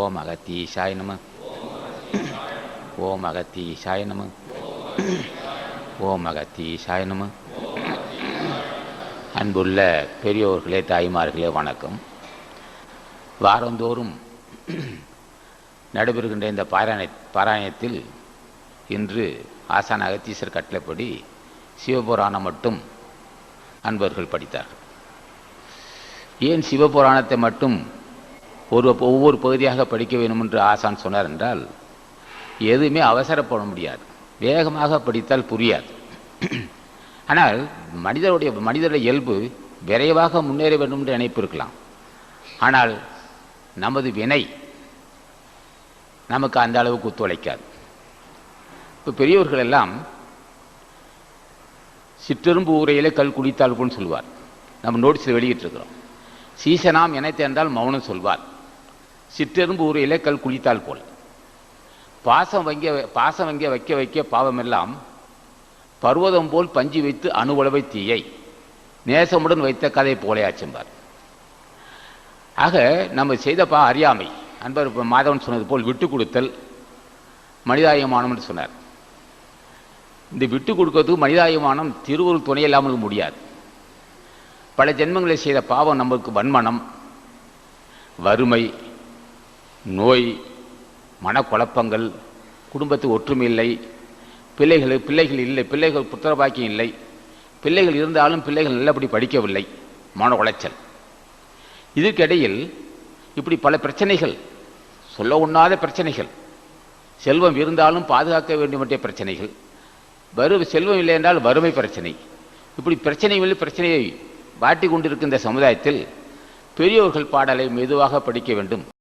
ஓம் அகத்தீஷாய் நம ஓம் அகத்தீஷாய் நம ஓம் அகத்தீஷாய் நம அன்புள்ள பெரியோர்களே தாய்மார்களே வணக்கம். வாரந்தோறும் நடைபெறுகின்ற இந்த பாராயண பாராயணத்தில் இன்று ஆசான அகத்தீஸ்வர் கட்டளைப்படி சிவபுராணம் மட்டும் அன்பர்கள் படித்தார்கள். ஏன் சிவபுராணத்தை மட்டும் ஒரு ஒவ்வொரு பகுதியாக படிக்க வேண்டும் என்று ஆசான் சொன்னார் என்றால் எதுவுமே அவசரப்பட முடியாது. வேகமாக படித்தால் புரியாது. ஆனால் மனிதருடைய மனிதருடைய இயல்பு விரைவாக முன்னேற வேண்டும் என்று நினைப்பு இருக்கலாம். ஆனால் நமது வினை நமக்கு அந்த அளவுக்கு ஒத்துழைக்காது. இப்போ பெரியவர்கள் எல்லாம் சிற்றெரும்பு ஊரையிலே கல் குடித்தால் போன்னு சொல்லுவார் நம்ம நோட்டீஸில் வெளியிட்டிருக்கிறோம். சீசனாம் இணைத்து என்றால் மௌனம் சொல்வார். சிற்றெரும்பு ஒரு இலைக்கல் குளித்தால் போல். பாசம் வங்கிய பாசம் வங்கிய வைக்க வைக்க பாவமெல்லாம் பர்வதம் போல் பஞ்சு வைத்து அணுவளவை தீயை. நேசமுடன் வைத்த கதை போலையாச்செம்பார் ஆக நம்ம செய்த பா அறியாமை. அன்பர் மாதவன் சொன்னது போல் விட்டு கொடுத்தல் மனிதாயமானம்னு சொன்னார். இந்த விட்டு கொடுக்கறதுக்கு மனிதாயமானம் திருவருள் துணை இல்லாமல் முடியாது. பல ஜென்மங்களை செய்த பாவம் நம்மளுக்கு வன்மனம் வறுமை நோய் மனக்குழப்பங்கள் குடும்பத்து ஒற்றுமை இல்லை பிள்ளைகள் பிள்ளைகள் இல்லை பிள்ளைகள் புத்திர பாக்கியம் இல்லை பிள்ளைகள் இருந்தாலும் பிள்ளைகள் நல்லபடி படிக்கவில்லை மன உளைச்சல். இதற்கிடையில் இப்படி பல பிரச்சனைகள் சொல்ல உண்ணாத பிரச்சனைகள் செல்வம் இருந்தாலும் பாதுகாக்க வேண்டிய பிரச்சனைகள் வறு செல்வம் இல்லை என்றால் வறுமை பிரச்சனை. இப்படி பிரச்சனை மேல் பிரச்சனையை வாட்டி கொண்டிருக்கின்ற சமுதாயத்தில் பெரியோர்கள் பாடலை மெதுவாக படிக்க வேண்டும்.